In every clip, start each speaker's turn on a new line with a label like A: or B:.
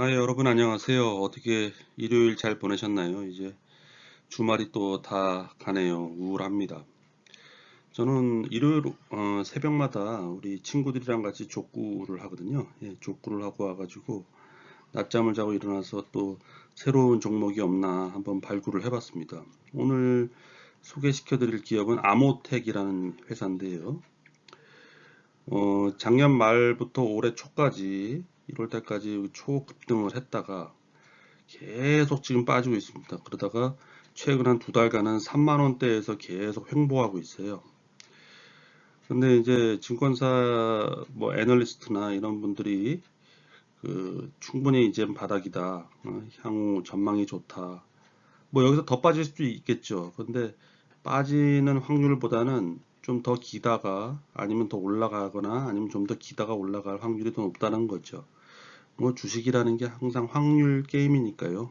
A: 아, 예, 여러분 안녕하세요. 어떻게 일요일 잘 보내셨나요? 이제 주말이 또 다 가네요. 우울합니다. 저는 일요일 어, 새벽마다 우리 친구들이랑 같이 족구를 하거든요. 예, 족구를 하고 와가지고 낮잠을 자고 일어나서 또 새로운 종목이 없나 한번 발굴을 해봤습니다. 오늘 소개시켜 드릴 기업은 아모텍이라는 회사인데요. 어, 작년 말부터 올해 초까지 1월 달까지 초급등을 했다가 계속 지금 빠지고 있습니다. 그러다가 최근 한 두 달간은 3만 원대에서 계속 횡보하고 있어요. 근데 이제 증권사 뭐 애널리스트나 이런 분들이 그 충분히 이제 바닥이다. 어, 향후 전망이 좋다. 뭐 여기서 더 빠질 수도 있겠죠. 근데 빠지는 확률보다는 좀 더 기다가 아니면 더 올라가거나 아니면 좀 더 기다가 올라갈 확률이 더 높다는 거죠. 뭐 주식이라는 게 항상 확률 게임이니까요.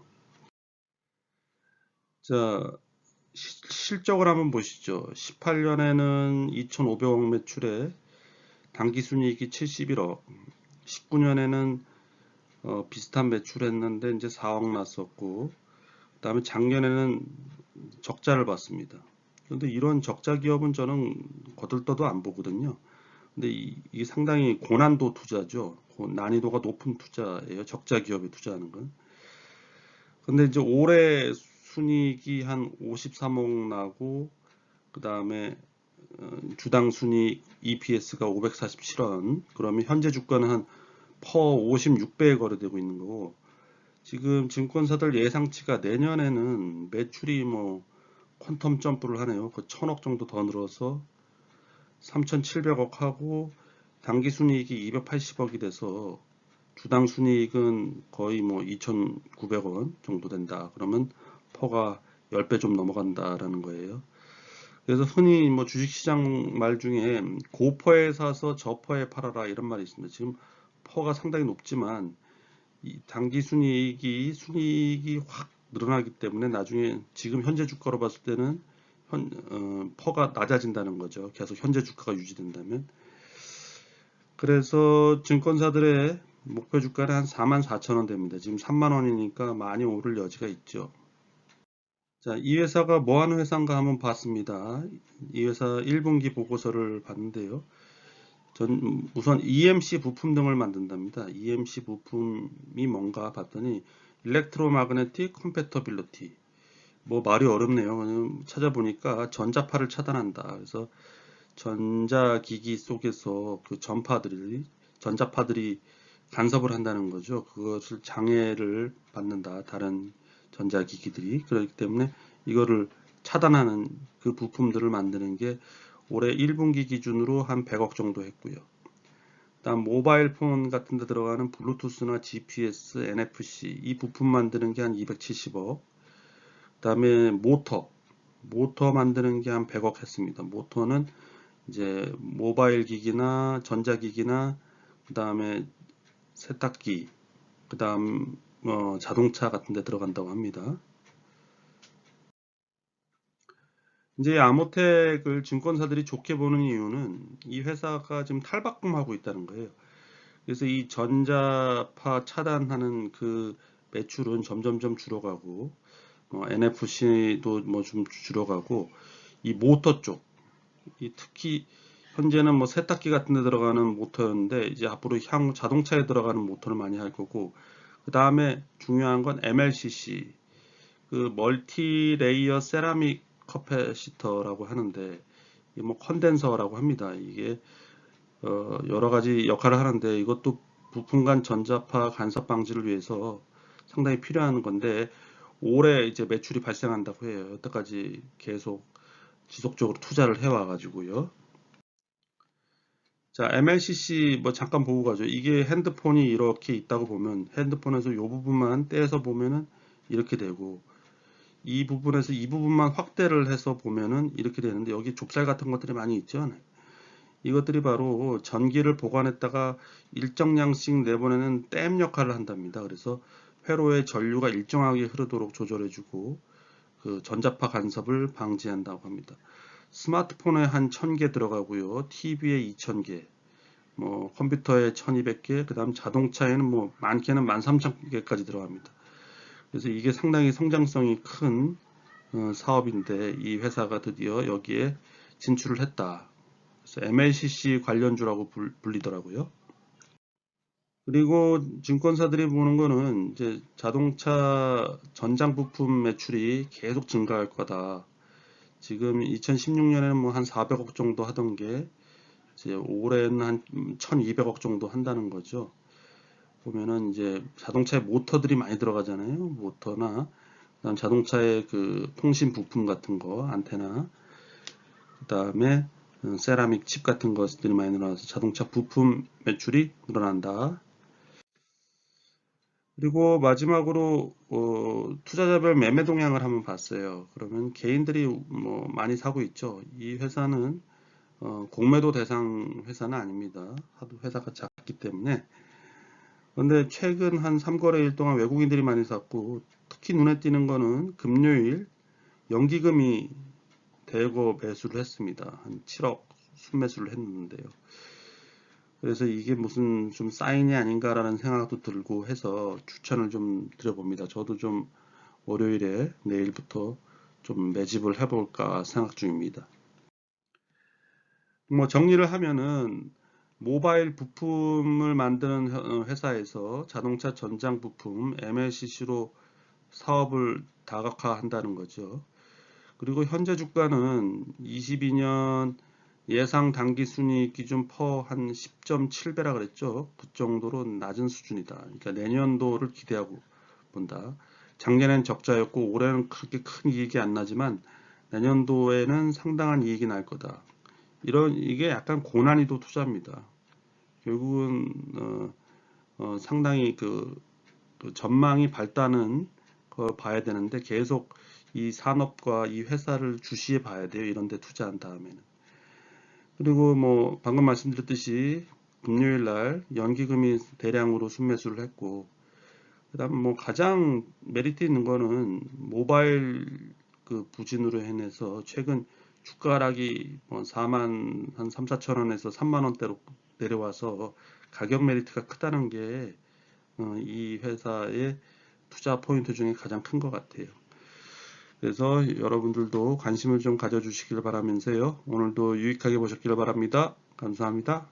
A: 자, 시, 실적을 한번 보시죠. 18년에는 2,500억 매출에 당기순이익이 71억, 19년에는 어, 비슷한 매출했는데 이제 4억 났었고, 그 다음에 작년에는 적자를 봤습니다. 그런데 이런 적자 기업은 저는 거들떠도 안 보거든요. 근데 이, 게 상당히 고난도 투자죠. 난이도가 높은 투자예요. 적자 기업에 투자하는 건. 근데 이제 올해 순이익이 한 53억 나고 그 다음에 어, 주당 순이익 EPS가 547원. 그러면 현재 주가는 한 퍼 56배에 거래되고 있는 거고 지금 증권사들 예상치가 내년에는 매출이 뭐 퀀텀 점프를 하네요. 그 천억 정도 더 늘어서 3,700억 하고 당기 순이익이 280억이 돼서 주당 순이익은 거의 뭐 2,900원 정도 된다. 그러면 퍼가 10배 좀 넘어간다라는 거예요. 그래서 흔히 뭐 주식시장 말 중에 고퍼에 사서 저퍼에 팔아라 이런 말이 있습니다. 지금 퍼가 상당히 높지만 이 당기 순이익이 순이익이 확 늘어나기 때문에 나중에 지금 현재 주가로 봤을 때는 현, 어, 퍼가 낮아진다는 거죠. 계속 현재 주가가 유지된다면. 그래서 증권사들의 목표 주가는 한 4만 4천 원 됩니다. 지금 3만 원이니까 많이 오를 여지가 있죠. 자, 이 회사가 뭐 하는 회사인가 한번 봤습니다. 이 회사 1분기 보고서를 봤는데요. 전 우선 EMC 부품 등을 만든답니다. EMC 부품이 뭔가 봤더니 일렉트로마그네틱 컴패터빌리티 뭐 말이 어렵네요. 찾아보니까 전자파를 차단한다. 그래서 전자기기 속에서 그 전파들이 전자파들이 간섭을 한다는 거죠. 그것을 장애를 받는다. 다른 전자기기들이 그렇기 때문에 이거를 차단하는 그 부품들을 만드는 게 올해 1분기 기준으로 한 100억 정도 했고요. 다음 모바일 폰 같은 데 들어가는 블루투스나 GPS, NFC 이 부품 만드는 게 한 270억 그 다음에 모터 모터 만드는 게 한 100억 했습니다. 모터는 이제 모바일 기기나 전자기기나 그 다음에 세탁기 그 다음 어, 자동차 같은 데 들어간다고 합니다. 이제 아모텍을 증권사들이 좋게 보는 이유는 이 회사가 지금 탈바꿈하고 있다는 거예요. 그래서 이 전자파 차단하는 그 매출은 점점점 줄어가고 어, NFC도 뭐 좀 줄어가고 이 모터 쪽, 이 특히 현재는 뭐 세탁기 같은 데 들어가는 모터였는데 이제 앞으로 향후 자동차에 들어가는 모터를 많이 할 거고 그 다음에 중요한 건 MLCC 그 멀티 레이어 세라믹 커패시터라고 하는데 뭐 컨덴서라고 합니다. 이게 어 여러 가지 역할을 하는데 이것도 부품 간 전자파 간섭 방지를 위해서 상당히 필요한 건데 올해 이제 매출이 발생한다고 해요. 여태까지 계속 지속적으로 투자를 해와 가지고요. 자, MLCC 뭐 잠깐 보고 가죠. 이게 핸드폰이 이렇게 있다고 보면 핸드폰에서 이 부분만 떼서 보면은 이렇게 되고 이 부분에서 이 부분만 확대를 해서 보면은 이렇게 되는데 여기 좁쌀 같은 것들이 많이 있죠. 이것들이 바로 전기를 보관했다가 일정량씩 내보내는 댐 역할을 한답니다. 그래서 회로의 전류가 일정하게 흐르도록 조절해주고 그 전자파 간섭을 방지한다고 합니다. 스마트폰에 한 1000개 들어가고요. TV에 2000개, 뭐 컴퓨터에 1200개, 그 다음 자동차에는 뭐 많게는 13,000개까지 들어갑니다. 그래서 이게 상당히 성장성이 큰 어, 사업인데 이 회사가 드디어 여기에 진출을 했다. 그래서 MLCC 관련주라고 불, 불리더라고요. 그리고 증권사들이 보는 거는 이제 자동차 전장 부품 매출이 계속 증가할 거다. 지금 2016년에는 뭐 한 400억 정도 하던 게 이제 올해는 한 1200억 정도 한다는 거죠. 보면은 이제 자동차에 모터들이 많이 들어가잖아요. 모터나 그다음 자동차의 그 통신 부품 같은 거, 안테나, 그다음에 세라믹 칩 같은 것들이 많이 늘어나서 자동차 부품 매출이 늘어난다. 그리고 마지막으로 어, 투자자별 매매 동향을 한번 봤어요. 그러면 개인들이 뭐 많이 사고 있죠. 이 회사는 어, 공매도 대상 회사는 아닙니다. 하도 회사가 작기 때문에. 그런데 최근 한 3거래일 동안 외국인들이 많이 샀고 특히 눈에 띄는 거는 금요일 연기금이 대거 매수를 했습니다. 한 7억 순매수를 했는데요. 그래서 이게 무슨 좀 사인이 아닌가라는 생각도 들고 해서 추천을 좀 드려봅니다. 저도 좀 월요일에 내일부터 좀 매집을 해볼까 생각 중입니다. 뭐 정리를 하면은 모바일 부품을 만드는 어, 회사에서 자동차 전장 부품 MLCC로 사업을 다각화한다는 거죠. 그리고 현재 주가는 22년 예상 단기 순이익 기준 퍼한 10.7배라 그랬죠. 그 정도로 낮은 수준이다. 그러니까 내년도를 기대하고 본다. 작년엔 적자였고 올해는 그렇게 큰 이익이 안 나지만 내년도에는 상당한 이익이 날 거다. 이런 이게 약간 고난이도 투자입니다. 결국은 어, 어, 상당히 그, 그 전망이 밝다는 거 봐야 되는데 계속 이 산업과 이 회사를 주시해 봐야 돼요. 이런 데 투자한 다음에는. 그리고 뭐 방금 말씀드렸듯이 금요일 날 연기금이 대량으로 순매수를 했고 그 다음 뭐 가장 메리트 있는 거는 모바일 그 부진으로 인해서 최근 주가 하락이 뭐 4만 한 3, 4천 원에서 3만 원대로 내려와서 가격 메리트가 크다는 게 어, 이 회사의 투자 포인트 중에 가장 큰 것 같아요. 그래서 여러분들도 관심을 좀 가져주시길 바라면서요. 오늘도 유익하게 보셨기를 바랍니다. 감사합니다.